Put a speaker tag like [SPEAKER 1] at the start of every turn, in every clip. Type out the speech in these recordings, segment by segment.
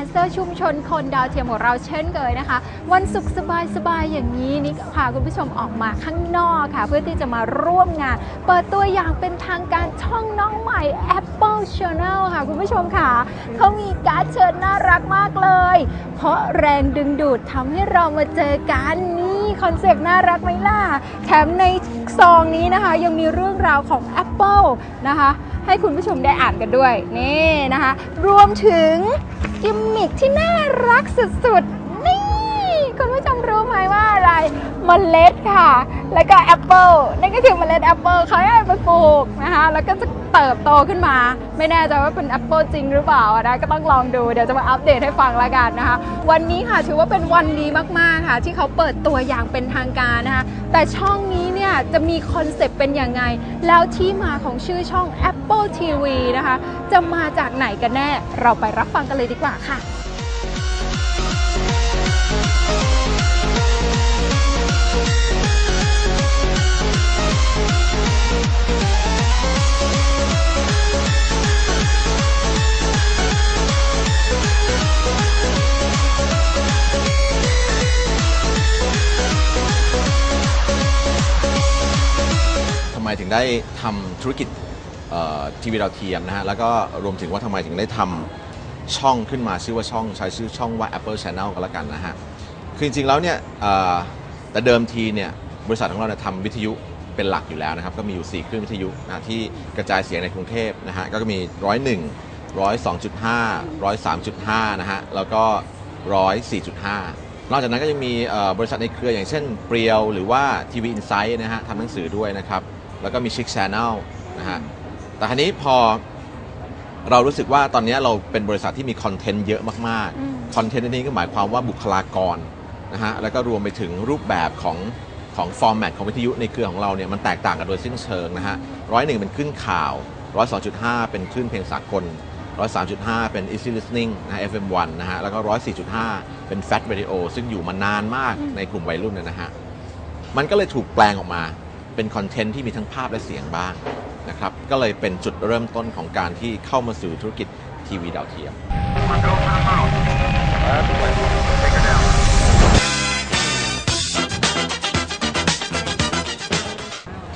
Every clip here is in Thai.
[SPEAKER 1] รายการ Set Answer ชุมชนคนดาวเทียมของเราเช่นเคยนะคะ วันศุกร์สบายๆอย่างนี้นี่พาคุณผู้ชมออกมาข้างนอกค่ะ เพื่อที่จะมาร่วมงาน เปิดตัวอย่างเป็นทางการช่องน้องใหม่ Apple Channel ค่ะ คุณผู้ชมค่ะเขามีการ์ดเชิญน่ารักมากเลย เพราะแรงดึงดูดทำให้เรามาเจอกันนี่คอนเซปต์น่ารักไหมล่ะแถมในซองนี้นะคะ ยังมีเรื่องราวของ Apple นะคะ ให้คุณผู้ชมได้อ่านกันด้วยนี่นะคะ รวมถึง กิมมิคที่น่ารักสุดๆ นี่ คุณผู้ชมรู้ไหมว่า มเมล็ดค่ะ แล้วก็แอปเปิลนั่นก็คือเมล็ดแอปเปิลเขาให้ไปปลูกนะคะแล้วก็จะเติบโตขึ้นมา ไม่แน่ใจว่าเป็นแอปเปิลจริงหรือเปล่านะก็ต้องลองดูเดี๋ยวจะมาอัปเดตให้ฟังละกันนะคะ วันนี้ค่ะถือว่าเป็นวันดีมากๆค่ะ ที่เขาเปิดตัวอย่างเป็นทางการนะคะแต่ช่องนี้เนี่ยจะมีคอนเซปต์เป็นยังไง แล้วที่มาของชื่อช่อง Apple TV นะคะ จะมาจากไหนกันแน่เราไปรับฟังกันเลยดีกว่าค่ะ
[SPEAKER 2] ได้ทำธุรกิจเอ่อทีวีดาวเทียมนะฮะ แล้วก็รวมถึงว่าทำไมถึงได้ทำช่องขึ้นมาชื่อว่าช่องใช้ชื่อช่องว่า Apple Channel ก็แล้วกันนะฮะ คือจริงๆแล้วเนี่ยเอ่อแต่เดิมทีเนี่ยบริษัทของเราเนี่ยทำวิทยุเป็นหลักอยู่แล้วนะครับ ก็มีอยู่4เครื่องวิทยุนะที่กระจายเสียงในกรุงเทพนะฮะ ก็มี 101 102.5 103.5 นะฮะ แล้วก็ 104.5 นอกจากนั้นก็ยังมีเอ่อบริษัทในเครืออย่างเช่นเปรียว หรือว่าทีวีอินไซต์นะฮะทำหนังสือด้วยนะครับ แล้วก็มีชิค Channel นะฮะ แต่คราวนี้พอเรารู้สึกว่าตอนนี้เราเป็นบริษัทที่มีคอนเทนต์เยอะมาก
[SPEAKER 1] อืม
[SPEAKER 2] ๆคอนเทนต์นี้ก็หมายความว่าบุคลากรนะฮะ แล้วก็รวมไปถึงรูปแบบของของฟอร์แมตของวิทยุในเครือของเราเนี่ยมันแตกต่างกันโดยสิ้นเชิงนะฮะร้อยหนึ่งเป็นคลื่นข่าวร้อยสองจุดห้าเป็นคลื่นเพลงสากลร้อยสามจุดห้าเป็น easy listening นะฮะ FM1 นะฮะ แล้วก็ร้อยสี่จุดห้าเป็น fat radio ซึ่งอยู่มานานมากในกลุ่มวัยรุ่นนะฮะ มันก็เลยถูกแปลงออกมา เป็นคอนเทนต์ที่มีทั้งภาพและเสียงบ้างนะครับก็เลยเป็นจุดเริ่มต้นของการที่เข้ามาสู่ธุรกิจทีวีดาวเทียม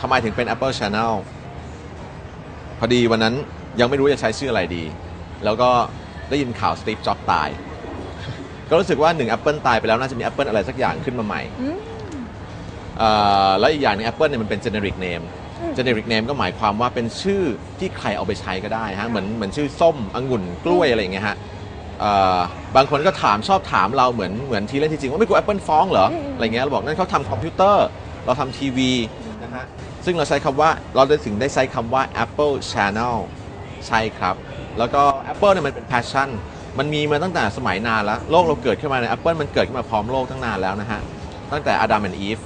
[SPEAKER 2] ทำไมถึงเป็น Apple Channel พอดีวันนั้นยังไม่รู้จะใช้ชื่ออะไรดี แล้วก็ได้ยินข่าวสตีฟจ็อบตาย ก็รู้สึกว่าหนึ่ง Apple ตายไปแล้วน่าจะมี Apple อะไรสักอย่างขึ้นมาใหม่ แล้วอีกอย่างหนึง Apple เนี่ยมันเป็น generic name
[SPEAKER 1] อืม
[SPEAKER 2] generic name ก็หมายความว่าเป็นชื่อที่ใครเอาไปใช้ก็ได้ฮะเหมือนเหมือนชื่อส้มองุ่นกล้วยอะไรอย่างเงี้ยฮะเอ่อบางคนก็ถามชอบถามเราเหมือนเหมือนทีเล่นที่จริงว่าไม่กลัว Apple ฟ้องเหรอ
[SPEAKER 1] อืม
[SPEAKER 2] อะไรเงี้ยเราบอกนั่นเขาทำคอมพิวเตอร์ เราทำทีวีนะฮะซึ่งเราใช้คำว่าเราได้ถึงได้ใช้คำว่า Apple Channel ใช่ครับ แล้วก็ Apple เนี่ยมันเป็น passion มันมีมาตั้งแต่สมัยนานแล้ว โลกเราเกิดขึ้นมาใน Apple มันเกิดขึ้นมาพร้อมโลกตั้งนานแล้วนะฮะ ตั้งแต่ Adam and Eve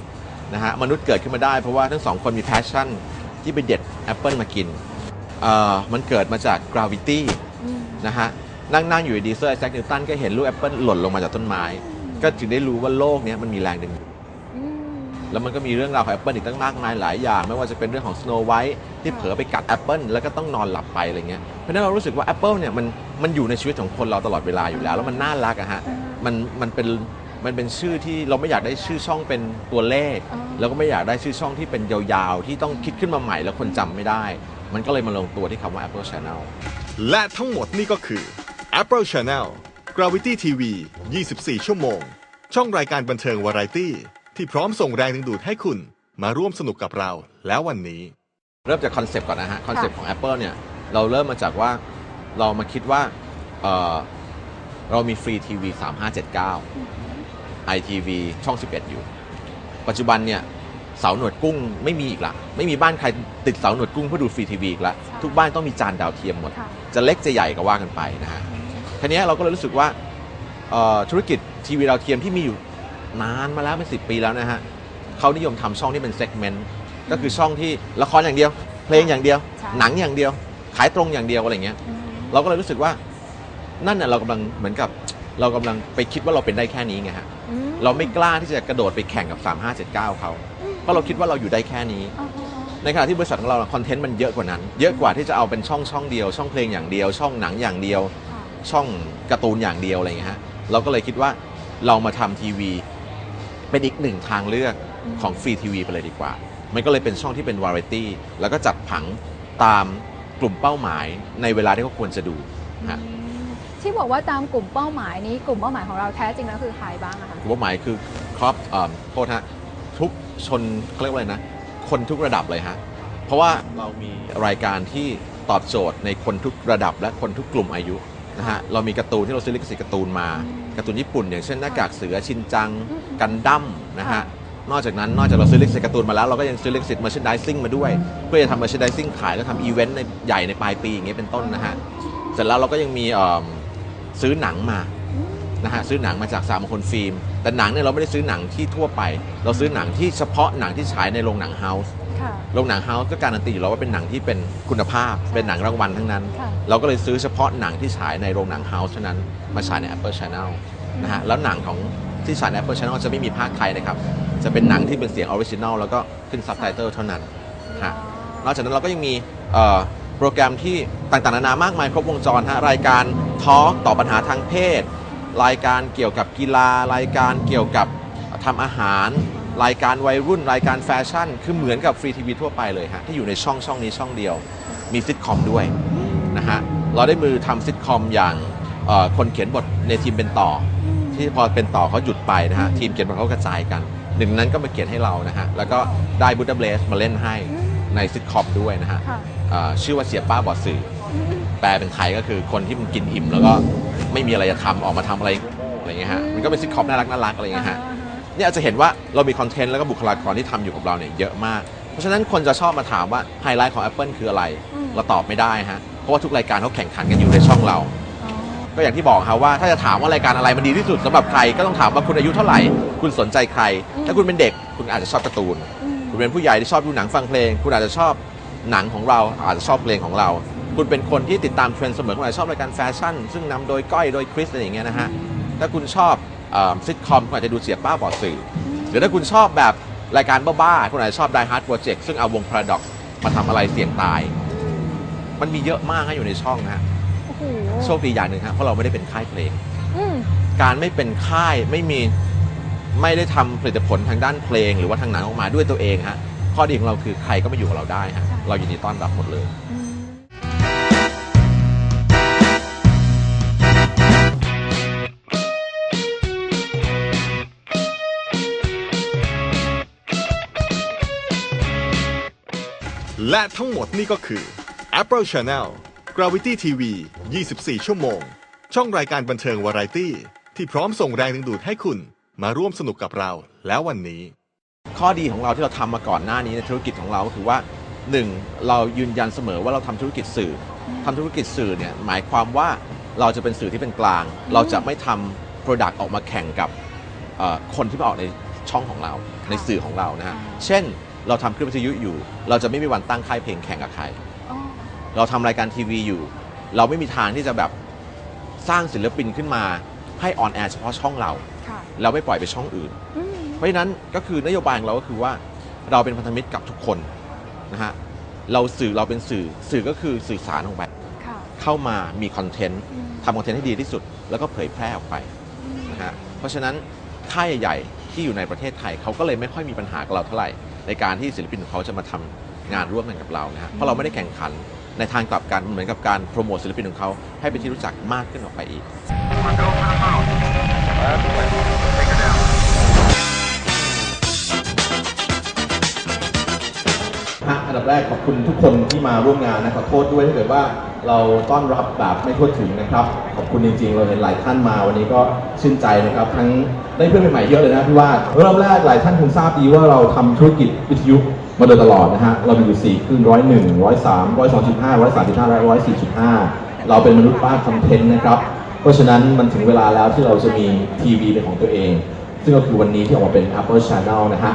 [SPEAKER 2] นะฮะมนุษย์เกิดขึ้นมาได้เพราะว่าทั้งสองคนมี passion ที่ไปเด็ด Apple มากินเอ่อมันเกิดมาจาก gravity
[SPEAKER 1] อืม
[SPEAKER 2] นะฮะนั่งนั่งอยู่ดีๆเซอร์ไอแซคนิวตันก็เห็นลูกแอปเปิลหล่นลงมาจากต้นไม้ ก็ถึงได้รู้ว่าโลกเนี้ยมันมีแรงดึงดูด
[SPEAKER 1] อืม
[SPEAKER 2] แล้วมันก็มีเรื่องราวของแอปเปิลอีกตั้งมากมายหลายอย่าง ไม่ว่าจะเป็นเรื่องของสโนไวท์ที่เผลอไปกัดแอปเปิลแล้วก็ต้องนอนหลับไปอะไรเงี้ยเพราะฉะนั้นเรารู้สึกว่าแอปเปิลเนี่ยมันมันอยู่ในชีวิตของคนเราตลอดเวลาอยู่แล้ว แล้วมันน่ารักอะฮะมันมันเป็น มันเป็นชื่อที่เราไม่อยากได้ชื่อช่องเป็นตัวเลข
[SPEAKER 1] อ๋อ
[SPEAKER 2] แล้วก็ไม่อยากได้ชื่อช่องที่เป็นยาวๆ ที่ต้องคิดขึ้นมาใหม่แล้วคนจำไม่ได้ มันก็เลยมาลงตัวที่คำว่า Apple Channel
[SPEAKER 3] และทั้งหมดนี่ก็คือ Apple Channel Gravity TV 24 ชั่วโมง ช่องรายการบันเทิงวาไรตี้ที่พร้อมส่งแรงดึงดูดให้คุณมาร่วมสนุกกับเราแล้ววันนี้
[SPEAKER 2] เริ่มจากคอนเซปต์ก่อนนะฮะ คอนเซปต์ของ Apple เนี่ย เราเริ่มมาจากว่าเรามาคิดว่าเอ่อเรามีฟรีทีวี3579 ITV ช่อง 11 อยู่ ปัจจุบันเนี่ยเสาหนวดกุ้งไม่มีอีกละไม่มีบ้านใครติดเสาหนวดกุ้งเพื่อดูฟรีทีวีอีกละ
[SPEAKER 1] ใช่
[SPEAKER 2] ทุกบ้านต้องมีจานดาวเทียมหมด
[SPEAKER 1] ค่ะ
[SPEAKER 2] จะเล็กจะใหญ่ก็ว่ากันไปนะฮะทีนี้เราก็เลยรู้สึกว่าเอ่อธุรกิจทีวีดาวเทียมที่มีอยู่นานมาแล้วเป็นสิปีแล้วนะฮะเขานิยมทำช่องที่เป็นเซกเมนต์ก็คือช่องที่ละครอย่างเดียว เพลงอย่างเดียว
[SPEAKER 1] ใช่
[SPEAKER 2] หนังอย่างเดียว ขายตรงอย่างเดียวอะไรเงี้ย
[SPEAKER 1] อืม
[SPEAKER 2] เราก็เลยรู้สึกว่านั่นน่ะเรากำลังเหมือนกับ เรากำลังไปคิดว่าเราเป็นได้แค่นี้ไงฮะ
[SPEAKER 1] อืม
[SPEAKER 2] เราไม่กล้าที่จะกระโดดไปแข่งกับ 3579เขาเพราะเราคิดว่าเราอยู่ได้แค่นี้
[SPEAKER 1] อ๋อ
[SPEAKER 2] ในขณะที่บริษัทของเราคอนเทนต์มันเยอะกว่านั้น เยอะกว่าที่จะเอาเป็นช่องช่องเดียว ช่องเพลงอย่างเดียว ช่องหนังอย่างเดียว
[SPEAKER 1] ค่ะ
[SPEAKER 2] ช่องการ์ตูนอย่างเดียวอะไรอย่างเงี้ยฮะเราก็เลยคิดว่าเรามาทำทีวี เป็นอีกหนึ่งทางเลือกของฟรีทีวีไปเลยดีกว่า มันก็เลยเป็นช่องที่เป็นวาไรตี้แล้วก็จัดผังตามกลุ่มเป้าหมายในเวลาที่เขาควรจะดูฮะ
[SPEAKER 1] อืม ที่บอกว่าตามกลุ่มเป้าหมายนี้กลุ่มเป้าหมายของเราแท้จริงแล้วคือใครบ้างอะคะ
[SPEAKER 2] กลุ่มเป้าหมายคือครอบเอ่อโทษฮะทุกชนเขาเรียกว่าอะไรนะ คนทุกระดับเลยฮะ เพราะว่าเรามีรายการที่ตอบโจทย์ในคนทุกระดับ และคนทุกกลุ่มอายุนะฮะเรามีการ์ตูนที่เราซื้อลิขสิทธิ์การ์ตูนมาการ์ตูนญี่ปุ่น อย่างเช่นหน้ากากเสือชินจัง
[SPEAKER 1] อืม
[SPEAKER 2] กันดั้มนะฮะนอกจากนั้นนอกจากเราซื้อลิขสิทธิ์การ์ตูนมาแล้วเราก็ยังซื้อลิขสิทธิ์ merchandising มาด้วย เพื่อจะทำ merchandising ขายแล้วทำอีเวนต์ในใหญ่ในปลายปีอย่างเงี้ยเป็นต้นนะฮะเสร็จแล้วเราก็ยังมีเอิ่ม ซื้อหนังมานะฮะซื้อหนังมาจากสามมงคลฟิล์ม แต่หนังเนี่ยเราไม่ได้ซื้อหนังที่ทั่วไป เราซื้อหนังที่เฉพาะหนังที่ฉายในโรงหนังเฮาส์
[SPEAKER 1] ค่ะ
[SPEAKER 2] โรงหนังเฮาส์ก็การันตีอยู่แล้วว่าเป็นหนังที่เป็นคุณภาพ เป็นหนังรางวัลทั้งนั้น
[SPEAKER 1] ค่ะ
[SPEAKER 2] เราก็เลยซื้อเฉพาะหนังที่ฉายในโรงหนังเฮาส์เท่านั้นมาฉายใน Apple Channel นะฮะแล้วหนังของที่ฉายใน Apple Channel จะไม่มีภาคไทยนะครับ จะเป็นหนังที่เป็นเสียงออริจินอลแล้วก็ขึ้นซับไตเติลเท่านั้นฮะนอกจากนั้นเราก็ยังมีเอ่อ โปรแกรมที่ต่างๆนานามากมายครบวงจรฮะรายการทอล์กต่อปัญหาทางเพศ รายการเกี่ยวกับกีฬา รายการเกี่ยวกับทำอาหาร รายการวัยรุ่น รายการแฟชั่น คือเหมือนกับฟรีทีวีทั่วไปเลยฮะที่อยู่ในช่องช่องนี้ช่องเดียว มีซิทคอมด้วยนะฮะเราได้มือทำซิทคอมอย่างคนเขียนบทในทีมเป็นต่อ ที่พอเป็นต่อเขาหยุดไปนะฮะทีมเขียนบทเขากระจายกัน หนึ่งนั้นก็มาเขียนให้เรานะฮะแล้วก็ได้บูดาเบสมาเล่นให้ ในซิทคอมด้วยนะฮะ
[SPEAKER 1] ค่ะ
[SPEAKER 2] เอ่อชื่อว่าเสียป้าบอดสื่อ แปลเป็นไทยก็คือคนที่มันกินอิ่ม แล้วก็ไม่มีอะไรจะทำออกมาทำอะไรอะไรเงี้ยฮะมันก็เป็นซิทคอมน่ารักน่ารักอะไรเงี้ยฮะเนี่ยอาจจะเห็นว่าเรามีคอนเทนต์แล้วก็บุคลากรที่ทำอยู่กับเราเนี่ยเยอะมาก เพราะฉะนั้นคนจะชอบมาถามว่าไฮไลท์ของ Apple คืออะไร
[SPEAKER 1] อืม
[SPEAKER 2] เราตอบไม่ได้ฮะ เพราะว่าทุกรายการเขาแข่งขันกันอยู่ในช่องเรา
[SPEAKER 1] อ๋อ
[SPEAKER 2] ก็อย่างที่บอกครับว่าถ้าจะถามว่ารายการอะไรมันดีที่สุดสำหรับใครก็ต้องถามว่าคุณอายุเท่าไหร่ คุณสนใจใคร ถ้าคุณเป็นเด็กคุณอาจจะชอบการ์ตูน
[SPEAKER 1] อืม
[SPEAKER 2] คุณเป็นผู้ใหญ่ที่ชอบดูหนังฟังเพลง คุณอาจจะชอบหนังของเราอาจจะชอบเพลงของเรา คุณเป็นคนที่ติดตามเทรนด์เสมอคุณอาจจะชอบรายการแฟชั่น ซึ่งนำโดยก้อยโดยคริสอะไรอย่างเงี้ยนะฮะถ้าคุณชอบซิทคอมคุณอาจจะดูเสียป้าบอดสื่อ หรือถ้าคุณชอบแบบรายการบ้าๆคุณอาจจะชอบ Die Hard Project ซึ่งเอาวง Paradox มาทำอะไรเสี่ยงตาย มันมีเยอะมากฮะอยู่ในช่องนะฮะ
[SPEAKER 1] โอ้โห
[SPEAKER 2] โชคดีอย่างหนึ่งครับเพราะเราไม่ได้เป็นค่ายเพลง
[SPEAKER 1] อืม
[SPEAKER 2] การไม่เป็นค่ายไม่มี ไม่ได้ทำผลิตผลทางด้านเพลง หรือว่าทางหนังออกมาด้วยตัวเองฮะข้อดีของเราคือใครก็มาอยู่กับเราได้ฮะ
[SPEAKER 1] ใช่
[SPEAKER 2] เรายินดีต้อนรับหมดเลย
[SPEAKER 1] อืม
[SPEAKER 3] และทั้งหมดนี่ก็คือ Apple Channel Gravity TV 24 ชั่วโมง ช่องรายการบันเทิงวาไรตี้ ที่พร้อมส่งแรงดึงดูดให้คุณ มาร่วมสนุกกับเราแล้ววันนี้
[SPEAKER 2] ข้อดีของเราที่เราทำมาก่อนหน้านี้ในธุรกิจของเราก็คือว่าหนึ่งเรายืนยันเสมอว่าเราทำธุรกิจสื่อทำธุรกิจสื่อเนี่ยหมายความว่าเราจะเป็นสื่อที่เป็นกลาง เราจะไม่ทำ Product ออกมาแข่งกับเอ่อคนที่มาออกในช่องของเราในสื่อของเรานะฮะเช่นเราทำคลื่นวิทยุอยู่ เราจะไม่มีวันตั้งค่ายเพลงแข่งกับใคร
[SPEAKER 1] อ๋อ
[SPEAKER 2] เราทำรายการทีวีอยู่ เราไม่มีทางที่จะแบบสร้างศิลปินขึ้นมาให้ออนแอร์เฉพาะช่องเรา
[SPEAKER 1] ค่ะ
[SPEAKER 2] เราไม่ปล่อยไปช่องอื่น
[SPEAKER 1] อืม
[SPEAKER 2] เพราะฉะนั้นก็คือนโยบายของเราก็คือว่าเราเป็นพันธมิตรกับทุกคนนะฮะเราสื่อเราเป็นสื่อสื่อก็คือสื่อสารออกไป
[SPEAKER 1] ค่ะ
[SPEAKER 2] เข้ามามีคอนเทนต์
[SPEAKER 1] อืม
[SPEAKER 2] ทำคอนเทนต์ให้ดีที่สุด แล้วก็เผยแพร่ออกไปนะฮะเพราะฉะนั้นค่ายใหญ่ๆที่อยู่ในประเทศไทยเขาก็เลยไม่ค่อยมีปัญหากับเราเท่าไหร่ ในการที่ศิลปินของเขาจะมาทำ
[SPEAKER 4] งานร่วมกันกับเรานะฮะเพราะเราไม่ได้แข่งขันในทางกลับกันเหมือนกับการโปรโมทศิลปินของเขาให้เป็นที่รู้จักมากขึ้นออกไปอีก
[SPEAKER 2] ฮะอันดับแรกขอบคุณทุกคนที่มาร่วมงานนะขอโทษด้วยถ้าเกิดว่าเราต้อนรับแบบไม่ทั่วถึงนะครับ ขอบคุณจริงๆ เราเห็นหลายท่านมาวันนี้ก็ชื่นใจนะครับ ทั้งได้เพื่อนใหม่ๆเยอะเลยนะพี่ว่าเริ่มแรกหลายท่านคงทราบดีว่าเราทำธุรกิจวิทยุมาโดยตลอดนะฮะเรามีอยู่สี่คลื่นร้อยหนึ่งร้อยสามร้อยสองจุดห้าร้อยสามจุดห้าร้อยสี่จุดห้าเราเป็นมนุษย์ป้าคอนเทนต์นะครับ เพราะฉะนั้นมันถึงเวลาแล้วที่เราจะมีทีวีเป็นของตัวเอง ซึ่งก็คือวันนี้ที่ออกมาเป็น Apple Channel นะฮะ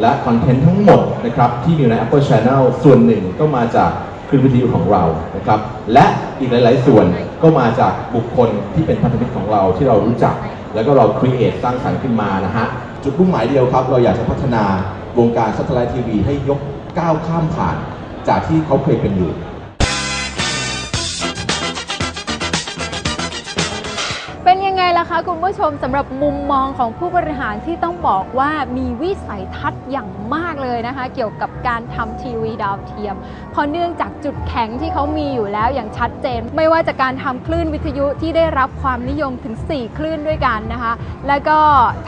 [SPEAKER 2] และคอนเทนต์ทั้งหมดนะครับที่อยู่ใน Apple Channel ส่วนหนึ่งก็มาจากคลื่นวิทยุของเรานะครับ และอีกหลาย ๆ ส่วนก็มาจากบุคคลที่เป็นพันธมิตรของเราที่เรารู้จัก แล้วก็เราครีเอทสร้างสรรค์ขึ้นมานะฮะ จุดมุ่งหมายเดียวครับ เราอยากจะพัฒนาวงการซัตเทอร์ไลท์ทีวีให้ยกก้าวข้ามผ่าน จากที่เขาเคยเป็นอยู่
[SPEAKER 1] ยังไงล่ะคะคุณผู้ชมสำหรับมุมมองของผู้บริหารที่ต้องบอกว่ามีวิสัยทัศน์อย่างมากเลยนะคะ เกี่ยวกับการทำทีวีดาวเทียมเพราะเนื่องจากจุดแข็งที่เขามีอยู่แล้วอย่างชัดเจน ไม่ว่าจากการทำคลื่นวิทยุที่ได้รับความนิยมถึง 4 คลื่นด้วยกันนะคะ แล้วก็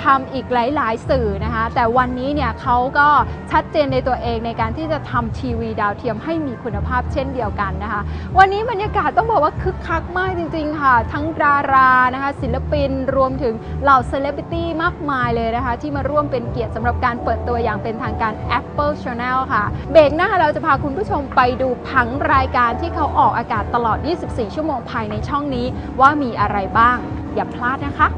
[SPEAKER 1] ทำอีกหลาย ๆ สื่อนะคะ แต่วันนี้เนี่ยเขาก็ชัดเจนในตัวเองในการที่จะทำทีวีดาวเทียมให้มีคุณภาพเช่นเดียวกันนะคะ วันนี้บรรยากาศต้องบอกว่าคึกคักมากจริง ๆ ค่ะ ทั้งดารานะคะ ศิลปินรวมถึงเหล่าเซเลบริตี้มากมายเลยนะคะ ที่มาร่วมเป็นเกียรติสำหรับการเปิดตัวอย่างเป็นทางการ Apple Channel ค่ะ เบรกหน้าเราจะพาคุณผู้ชมไปดูผังรายการที่เขาออกอากาศตลอด 24 ชั่วโมงภายในช่องนี้ ว่ามีอะไรบ้าง อย่าพลาดนะคะ